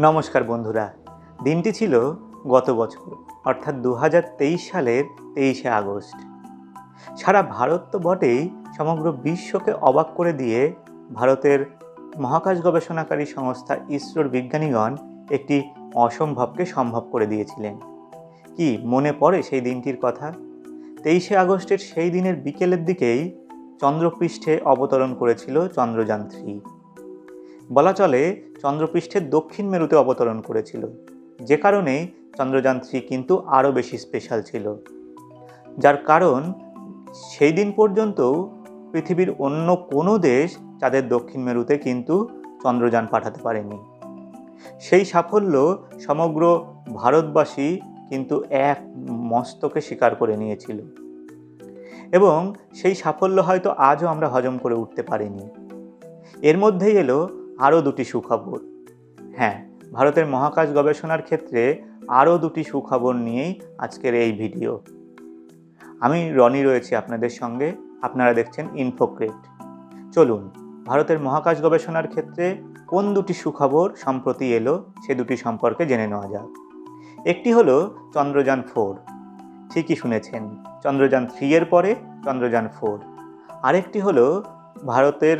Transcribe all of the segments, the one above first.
নমস্কার বন্ধুরা। দিনটি ছিল গত বছর, অর্থাৎ দু হাজার তেইশ সালের তেইশে আগস্ট। সারা ভারত তো বটেই সমগ্র বিশ্বকে অবাক করে দিয়ে ভারতের মহাকাশ গবেষণাকারী সংস্থা ইসরোর বিজ্ঞানীগণ একটি অসম্ভবকে সম্ভব করে দিয়েছিলেন। কি মনে পড়ে সেই দিনটির কথা? তেইশে আগস্টের সেই দিনের বিকেলের দিকেই চন্দ্রপৃষ্ঠে অবতরণ করেছিল চন্দ্রযান থ্রি। বলা চলে চন্দ্রপৃষ্ঠের দক্ষিণ মেরুতে অবতরণ করেছিল। যে কারণে চন্দ্রযান থ্রি কিন্তু আরও বেশি স্পেশাল ছিল। যার কারণ, সেই দিন পর্যন্ত পৃথিবীর অন্য কোনো দেশ চাঁদের দক্ষিণ মেরুতে কিন্তু চন্দ্রযান পাঠাতে পারেনি। সেই সাফল্য সমগ্র ভারতবাসী কিন্তু এক মস্তকে স্বীকার করে নিয়েছিল। এবং সেই সাফল্য হয়তো আজও আমরা হজম করে উঠতে পারিনি। এর মধ্যেই এলো আরও দুটি সুখবর। হ্যাঁ ভারতের মহাকাশ গবেষণার ক্ষেত্রে আরও দুটি সুখবর নিয়েই আজকের এই ভিডিও। আমি রনি রয়েছি আপনাদের সঙ্গে, আপনারা দেখছেন ইনফোক্রেট চলুন, ভারতের মহাকাশ গবেষণার ক্ষেত্রে কোন দুটি সুখবর সম্প্রতি এলো সে দুটি সম্পর্কে জেনে নেওয়া যাক। একটি হলো চন্দ্রযান ফোর। ঠিকই শুনেছেন, চন্দ্রযান থ্রি এর পরে চন্দ্রযান ফোর আরেকটি হলো ভারতের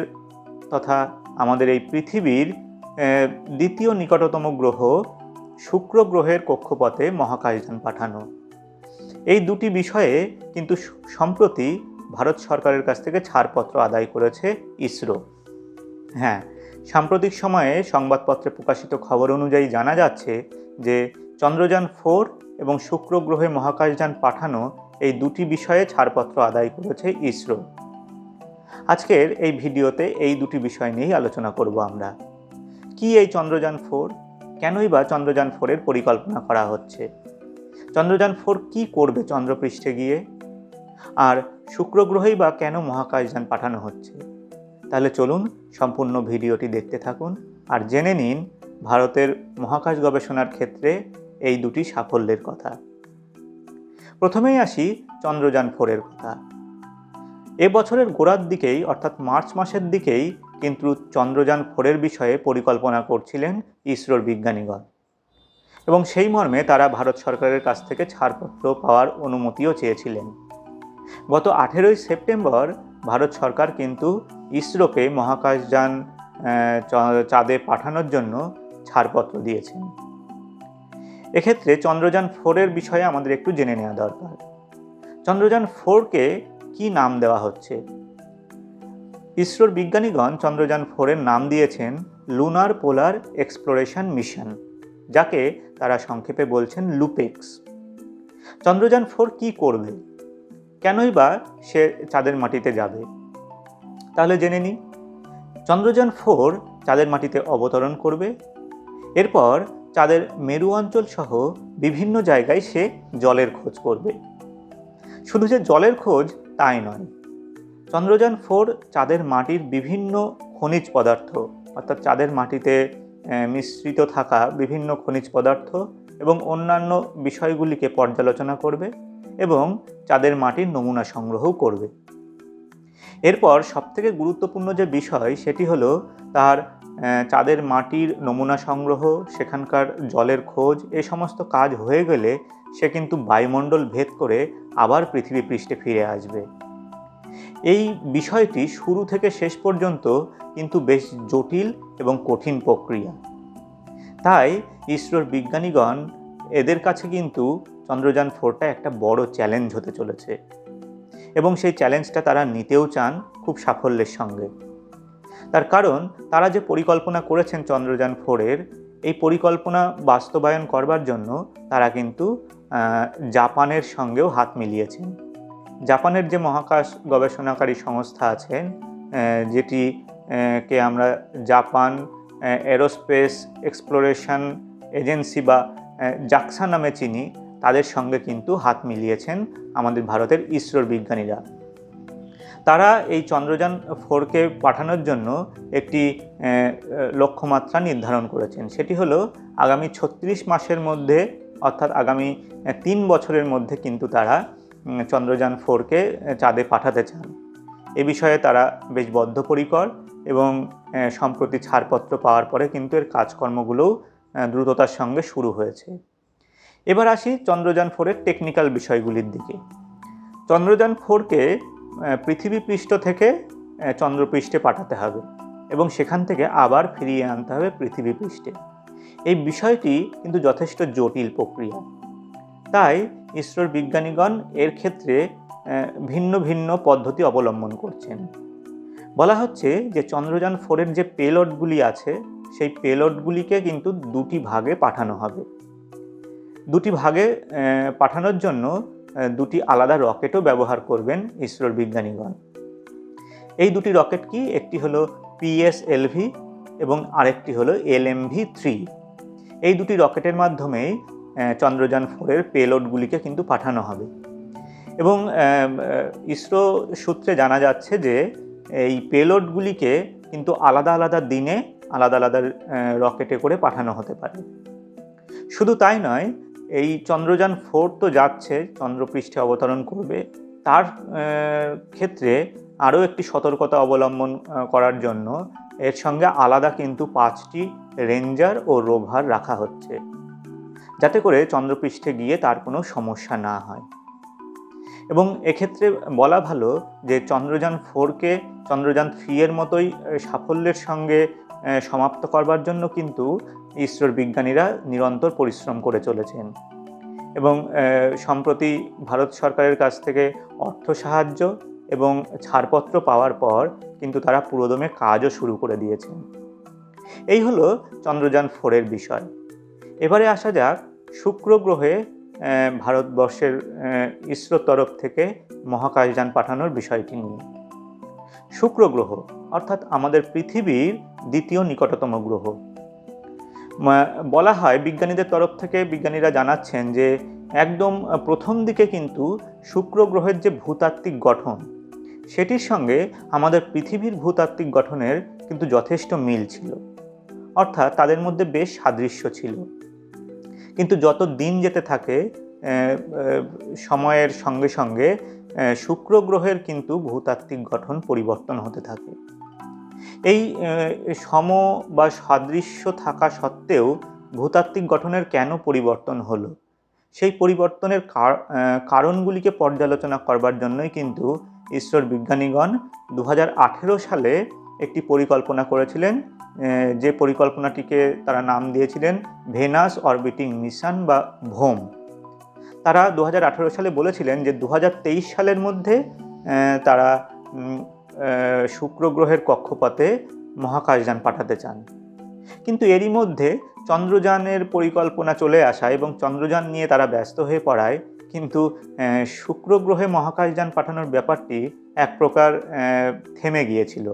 তথা আমাদের এই পৃথিবীর দ্বিতীয় নিকটতম গ্রহ শুক্র গ্রহের কক্ষপথে মহাকাশযান পাঠানো। এই দুটি বিষয়ে কিন্তু সম্প্রতি ভারত সরকারের কাছ থেকে ছাড়পত্র আদায় করেছে ইসরো। হ্যাঁ সাম্প্রতিক সময়ে সংবাদপত্রে প্রকাশিত খবর অনুযায়ী জানা যাচ্ছে যে চন্দ্রযান ফোর এবং শুক্র গ্রহে মহাকাশযান পাঠানো এই দুটি বিষয়ে ছাড়পত্র আদায় করেছে ইসরো। আজকের এই ভিডিওতে এই দুটি বিষয় নিয়েই আলোচনা করব আমরা। কি এই চন্দ্রযান ফোর? কেনই বা চন্দ্রযান ফোরের পরিকল্পনা করা হচ্ছে? চন্দ্রযান ফোর কি করবে চন্দ্রপৃষ্ঠে গিয়ে? আর শুক্র গ্রহেই বা কেন মহাকাশযান পাঠানো হচ্ছে? তাহলে চলুন সম্পূর্ণ ভিডিওটি দেখতে থাকুন আর জেনে নিন ভারতের মহাকাশ গবেষণার ক্ষেত্রে এই দুটি সাফল্যের কথা। প্রথমেই আসি চন্দ্রযান ফোরের কথা। এ বছরের গোড়ার দিকেই, অর্থাৎ মার্চ মাসের দিকেই, কিন্তু চন্দ্রযান ফোরের বিষয়ে পরিকল্পনা করছিলেন ইসরোর বিজ্ঞানীগণ। এবং সেই মর্মে তারা ভারত সরকারের কাছ থেকে ছাড়পত্র পাওয়ার অনুমতিও চেয়েছিলেন। গত আঠেরোই সেপ্টেম্বর ভারত সরকার কিন্তু ইসরোকে মহাকাশযান চাঁদে পাঠানোর জন্য ছাড়পত্র দিয়েছেন। এক্ষেত্রে চন্দ্রযান ফোরের বিষয়ে আমাদের একটু জেনে নেওয়া দরকার। চন্দ্রযান ফোরকে কি নাম দেওয়া হচ্ছে? ইসরোর বিজ্ঞানীগণ চন্দ্রযান ফোরের নাম দিয়েছেন লুনার পোলার এক্সপ্লোরেশন মিশন যাকে তারা সংক্ষেপে বলছেন লুপেক্স চন্দ্রযান ফোর কি করবে? কেনই বা সে চাঁদের মাটিতে যাবে? তাহলে জেনে নিই। চন্দ্রযান ফোর চাঁদের মাটিতে অবতরণ করবে। এরপর চাঁদের মেরু অঞ্চল সহ বিভিন্ন জায়গায় সে জলের খোঁজ করবে। শুধু যে জলের খোঁজ তাই নয়। চন্দ্রযান ফোর চাঁদের মাটির বিভিন্ন খনিজ পদার্থ, অর্থাৎ চাঁদের মাটিতে মিশ্রিত থাকা বিভিন্ন খনিজ পদার্থ এবং অন্যান্য বিষয়গুলিকে পর্যালোচনা করবে এবং চাঁদের মাটির নমুনা সংগ্রহও করবে। এরপর সবথেকে গুরুত্বপূর্ণ যে বিষয়, সেটি হলো তার চাঁদের মাটির নমুনা সংগ্রহ, সেখানকার জলের খোঁজ, এ সমস্ত কাজ হয়ে গেলে সে কিন্তু বায়ুমণ্ডল ভেদ করে আবার পৃথিবী পৃষ্ঠে ফিরে আসবে। এই বিষয়টি শুরু থেকে শেষ পর্যন্ত কিন্তু বেশ জটিল এবং কঠিন প্রক্রিয়া। তাই ইসরোর বিজ্ঞানীগণ এদের কাছে কিন্তু চন্দ্রযান ফোরটা একটা বড় চ্যালেঞ্জ হতে চলেছে এবং সেই চ্যালেঞ্জটা তারা নিতেও চান খুব সাফল্যের সঙ্গে। তার কারণ, তারা যে পরিকল্পনা করেছেন চন্দ্রযান ফোরের, এই পরিকল্পনা বাস্তবায়ন করবার জন্য তারা কিন্তু জাপানের সঙ্গেও হাত মিলিয়েছেন। জাপানের যে মহাকাশ গবেষণাকারী সংস্থা আছেন যেটি কে আমরা জাপান এরোস্পেস এক্সপ্লোরেশন এজেন্সি বা জাক্সা নামে চিনি, তাদের সঙ্গে কিন্তু হাত মিলিয়েছেন আমাদের ভারতের ইসরোর বিজ্ঞানীরা। তারা এই চন্দ্রযান ফোরকে পাঠানোর জন্য একটি লক্ষ্যমাত্রা নির্ধারণ করেছেন। সেটি হলো আগামী ছত্রিশ মাসের মধ্যে, অর্থাৎ আগামী তিন বছরের মধ্যে কিন্তু তারা চন্দ্রযান ফোরকে চাঁদে পাঠাতে চান। এ বিষয়ে তারা বেশ বদ্ধপরিকর এবং সম্প্রতি ছাড়পত্র পাওয়ার পরে কিন্তু এর কাজকর্মগুলোও দ্রুততার সঙ্গে শুরু হয়েছে। এবার আসি চন্দ্রযান ফোরের টেকনিক্যাল বিষয়গুলির দিকে। চন্দ্রযান ফোরকে পৃথিবী পৃষ্ঠ থেকে চন্দ্রপৃষ্ঠে পাঠাতে হবে এবং সেখান থেকে আবার ফিরিয়ে আনতে হবে পৃথিবী পৃষ্ঠে এই বিষয়টি কিন্তু যথেষ্ট জটিল প্রক্রিয়া। তাই ইসরোর বিজ্ঞানীগণ এর ক্ষেত্রে ভিন্ন ভিন্ন পদ্ধতি অবলম্বন করছেন। বলা হচ্ছে যে চন্দ্রযান ফোরের যে পেলোডগুলি আছে, সেই পেলোডগুলিকে কিন্তু দুটি ভাগে পাঠানো হবে। দুটি ভাগে পাঠানোর জন্য দুটি আলাদা রকেটও ব্যবহার করবেন ইসরোর বিজ্ঞানীগণ। এই দুটি রকেট কি? একটি হলো পিএসএলভি এবং আরেকটি হলো এলএমভি থ্রি। এই দুটি রকেটের মাধ্যমেই চন্দ্রযান ফোরের পেলোডগুলিকে কিন্তু পাঠানো হবে। এবং ইসরো সূত্রে জানা যাচ্ছে যে, এই পেলোডগুলিকে কিন্তু আলাদা আলাদা দিনে, আলাদা আলাদা রকেটে করে পাঠানো হতে পারে। শুধু তাই নয় এই চন্দ্রযান ফোর তো যাচ্ছে, চন্দ্রপৃষ্ঠে অবতরণ করবে। তার ক্ষেত্রে আরও একটি সতর্কতা অবলম্বন করার জন্য এর সঙ্গে আলাদা কিন্তু পাঁচটি রেঞ্জার ও রোভার রাখা হচ্ছে, যাতে করে চন্দ্রপৃষ্ঠে গিয়ে তার কোনো সমস্যা না হয়। এবং এক্ষেত্রে বলা ভালো যে চন্দ্রযান ফোরকে চন্দ্রযান থ্রি এর মতোই সাফল্যের সঙ্গে সমাপ্ত করবার জন্য কিন্তু ইসরোর বিজ্ঞানীরা নিরন্তর পরিশ্রম করে চলেছেন। এবং সম্প্রতি ভারত সরকারের কাছ থেকে অর্থ সাহায্য এবং ছাড়পত্র পাওয়ার পর কিন্তু তারা পুরোদমে কাজও শুরু করে দিয়েছেন। এই হলো চন্দ্রযান ফোরের বিষয়। এবারে আসা যাক শুক্র গ্রহে ভারতবর্ষের ইসরোর তরফ থেকে মহাকাশযান পাঠানোর বিষয়টি নিয়ে। শুক্র গ্রহ, অর্থাৎ আমাদের পৃথিবীর দ্বিতীয় নিকটতম গ্রহ। বলা হয় বিজ্ঞানীদের তরফ থেকে, বিজ্ঞানীরা জানাচ্ছেন যে একদম প্রথম দিকে কিন্তু শুক্র গ্রহের যে ভূতাত্ত্বিক গঠন, সেটির সঙ্গে আমাদের পৃথিবীর ভূতাত্ত্বিক গঠনের কিন্তু যথেষ্ট মিল ছিল। অর্থাৎ তাদের মধ্যে বেশ সাদৃশ্য ছিল। কিন্তু যত দিন যেতে থাকে সময়ের সঙ্গে সঙ্গে শুক্র গ্রহের কিন্তু ভূতাত্ত্বিক গঠন পরিবর্তন হতে থাকে। এই সম বা সাদৃশ্য থাকা সত্ত্বেও ভূতাত্ত্বিক গঠনের কেন পরিবর্তন হলো? সেই পরিবর্তনের কারণগুলিকে পর্যালোচনা করবার জন্যই কিন্তু ঈশ্বর বিজ্ঞানীগণ দু হাজার আঠেরো সালে একটি পরিকল্পনা করেছিলেন যে পরিকল্পনাটিকে তারা নাম দিয়েছিলেন ভেনাস অরবিটিং মিশন বা ভোম। তারা দু হাজার আঠেরো সালে বলেছিলেন যে দু হাজার তেইশ সালের মধ্যে তারা শুক্র গ্রহের কক্ষপথে মহাকাশযান পাঠাতে চান। কিন্তু এরই মধ্যে চন্দ্রযানের পরিকল্পনা চলে আসা এবং চন্দ্রযান নিয়ে তারা ব্যস্ত হয়ে পড়ায়, কিন্তু শুক্র গ্রহে মহাকাশযান পাঠানোর ব্যাপারটি এক প্রকার থেমে গিয়েছিল।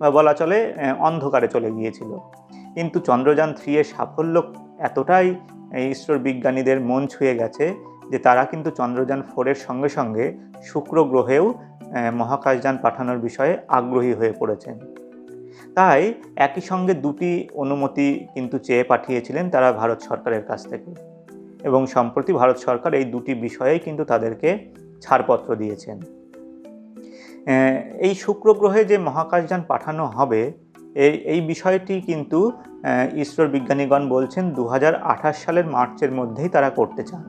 বা বলা চলে অন্ধকারে চলে গিয়েছিল। কিন্তু চন্দ্রযান থ্রি এর সাফল্য এতটাই ইসরোর বিজ্ঞানীদের মন ছুঁয়ে গেছে যে তারা কিন্তু চন্দ্রযান ফোরের সঙ্গে সঙ্গে শুক্র গ্রহেও মহাকাশযান পাঠানোর বিষয়ে আগ্রহী হয়ে পড়েছেন। তাই একই সঙ্গে দুটি অনুমতি কিন্তু চেয়ে পাঠিয়েছিলেন তারা ভারত সরকারের কাছ থেকে। এবং সম্প্রতি ভারত সরকার এই দুটি বিষয়েই কিন্তু তাদেরকে ছাড়পত্র দিয়েছেন। এই শুক্র গ্রহে যে মহাকাশযান পাঠানো হবে, এই এই বিষয়টি কিন্তু ইসরোর বিজ্ঞানীগণ বলছেন দু হাজার আঠাশ সালের মার্চের মধ্যেই তারা করতে চান।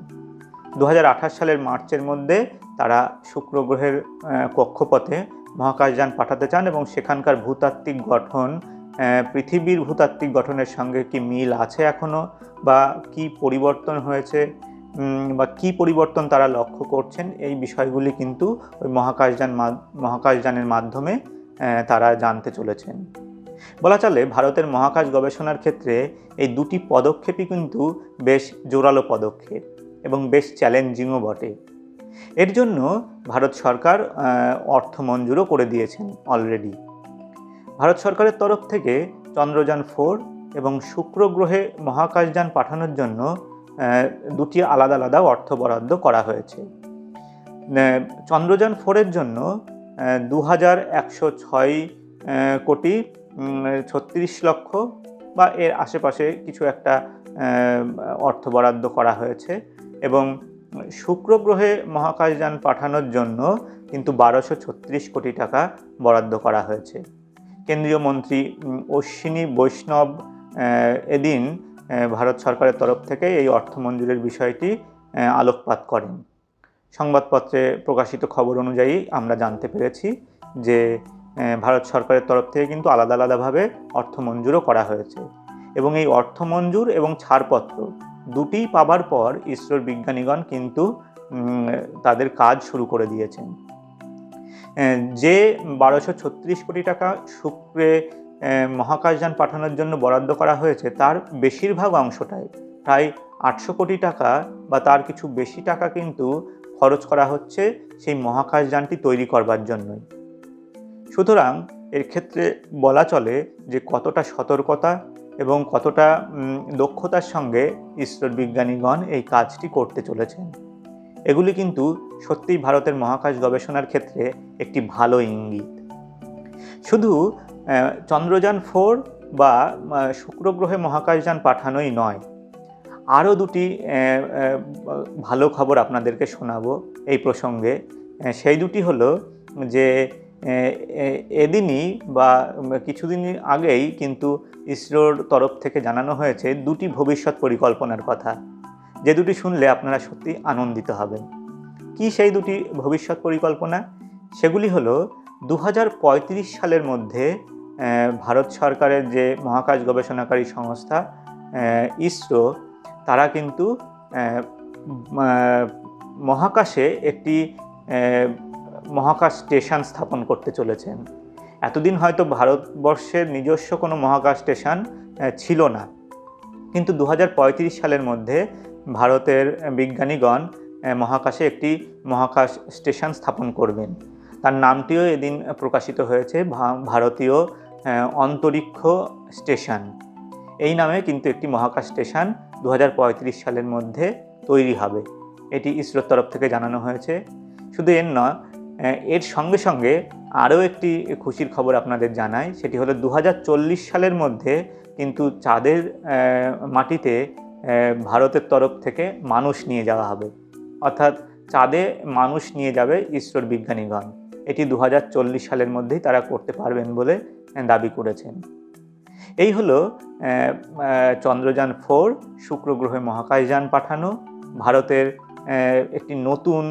দু হাজার আঠাশ সালের মার্চের মধ্যে তারা শুক্র গ্রহের কক্ষপথে মহাকাশযান পাঠাতে চান এবং সেখানকার ভূতাত্ত্বিক গঠন পৃথিবীর ভূতাত্ত্বিক গঠনের সঙ্গে কি মিল আছে এখনও বা কি পরিবর্তন হয়েছে? বা কি পরিবর্তন তারা লক্ষ্য করছেন, এই বিষয়গুলি কিন্তু ওই মহাকাশযান মহাকাশযানের মাধ্যমে তারা জানতে চলেছেন। বলা চলে, ভারতের মহাকাশ গবেষণার ক্ষেত্রে এই দুটি পদক্ষেপই কিন্তু বেশ জোরালো পদক্ষেপ এবং বেশ চ্যালেঞ্জিংও বটে। এর জন্য ভারত সরকার অর্থ মঞ্জুরও করে দিয়েছেন অলরেডি। ভারত সরকারের তরফ থেকে চন্দ্রযান ফোর এবং শুক্র গ্রহে মহাকাশযান পাঠানোর জন্য দুটি আলাদা আলাদা অর্থ বরাদ্দ করা হয়েছে। চন্দ্রযান ফোরের জন্য দু হাজার একশো ছয় কোটি ছত্রিশ লক্ষ বা এর আশেপাশে কিছু একটা অর্থ বরাদ্দ করা হয়েছে এবং শুক্র গ্রহে মহাকাশযান পাঠানোর জন্য কিন্তু বারোশো ছত্রিশ কোটি টাকা বরাদ্দ করা হয়েছে। কেন্দ্রীয় মন্ত্রী অশ্বিনী বৈষ্ণব এদিন ভারত সরকারের তরফ থেকে এই অর্থ মঞ্জুরের বিষয়টি আলোকপাত করেন। সংবাদপত্রে প্রকাশিত খবর অনুযায়ী আমরা জানতে পেরেছি যে ভারত সরকারের তরফ থেকে কিন্তু আলাদা আলাদাভাবে অর্থ মঞ্জুরও করা হয়েছে এবং এই অর্থ মঞ্জুর এবং ছাড়পত্র দুটিই পাবার পর ইসরোর বিজ্ঞানীগণ কিন্তু তাদের কাজ শুরু করে দিয়েছেন। যে বারোশো ছত্রিশ কোটি টাকা শুক্রে মহাকাশযান পাঠানোর জন্য বরাদ্দ করা হয়েছে, তার বেশিরভাগ অংশটাই প্রায় আটশো কোটি টাকা বা তার কিছু বেশি টাকা কিন্তু খরচ করা হচ্ছে সেই মহাকাশযানটি তৈরি করবার জন্যই। সুতরাং এর ক্ষেত্রে বলা চলে যে কতটা সতর্কতা এবং কতটা দক্ষতার সঙ্গে ইসরোর বিজ্ঞানীগণ এই কাজটি করতে চলেছেন। এগুলি কিন্তু সত্যিই ভারতের মহাকাশ গবেষণার ক্ষেত্রে একটি ভালো ইঙ্গিত। শুধু চন্দ্রযান ফোর বা আহ, শুক্র গ্রহে মহাকাশযান পাঠানোই নয়। আরও দুটি ভালো খবর আপনাদেরকে শোনাবো এই প্রসঙ্গে। সেই দুটি হলো যে এদিনই বা কিছুদিন আগেই কিন্তু ইসরোর তরফ থেকে জানানো হয়েছে দুটি ভবিষ্যৎ পরিকল্পনার কথা। যে দুটি শুনলে আপনারা সত্যি আনন্দিত হবেন। কি সেই দুটি ভবিষ্যৎ পরিকল্পনা? সেগুলি হলো দু হাজার পঁয়ত্রিশ সালের মধ্যে ভারত সরকারের যে মহাকাশ গবেষণাকারী সংস্থা ইসরো, তারা কিন্তু মহাকাশে একটি মহাকাশ স্টেশন স্থাপন করতে চলেছেন। এতদিন হয়তো ভারতবর্ষের নিজস্ব কোনো মহাকাশ স্টেশন ছিল না। কিন্তু দু হাজার পঁয়ত্রিশ সালের মধ্যে ভারতের বিজ্ঞানীগণ মহাকাশে একটি মহাকাশ স্টেশন স্থাপন করবেন। তার নামটিও এদিন প্রকাশিত হয়েছে ভারতীয় অন্তরিক্ষ স্টেশন। এই নামে কিন্তু একটি মহাকাশ স্টেশন দু হাজার পঁয়ত্রিশ সালের মধ্যে তৈরি হবে। এটি ইসরোর তরফ থেকে জানানো হয়েছে। শুধু এর নয় এর সঙ্গে সঙ্গে আরও একটি খুশির খবর আপনাদের জানাই, সেটি হলো দু হাজার চল্লিশ সালের মধ্যে কিন্তু চাঁদের মাটিতে ভারতের তরফ থেকে মানুষ নিয়ে যাওয়া হবে। অর্থাৎ চাঁদে মানুষ নিয়ে যাবে ইসরোর বিজ্ঞানীগণ। এটি দু হাজার চল্লিশ সালের মধ্যেই তারা করতে পারবেন বলে দাবি করেছেন। এই হলো চন্দ্রযান ফোর, শুক্র গ্রহে মহাকাশযান পাঠানো, ভারতের একটি নতুন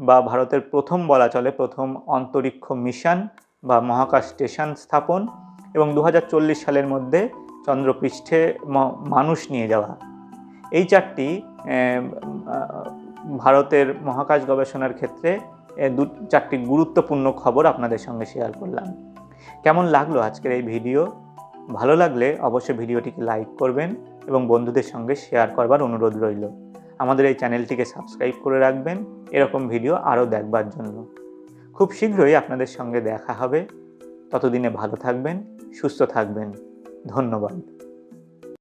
বা ভারতের প্রথম বলা চলে, প্রথম অন্তরিক্ষ মিশন বা মহাকাশ স্টেশন স্থাপন এবং দু হাজার চল্লিশ সালের মধ্যে চন্দ্রপৃষ্ঠে মানুষ নিয়ে যাওয়া। এই চারটি ভারতের মহাকাশ গবেষণার ক্ষেত্রে দু, চারটি গুরুত্বপূর্ণ খবর আপনাদের সঙ্গে শেয়ার করলাম। কেমন লাগল আজকের এই ভিডিও? ভালো লাগলে অবশ্যই ভিডিওটিকে লাইক করবেন এবং বন্ধুদের সঙ্গে শেয়ার করবার অনুরোধ রইল। আমাদের এই চ্যানেলটিকে সাবস্ক্রাইব করে রাখবেন, এরকম ভিডিও আরও দেখবার জন্য। খুব শীঘ্রই আপনাদের সঙ্গে দেখা হবে। ততদিনে ভালো থাকবেন, সুস্থ থাকবেন। ধন্যবাদ।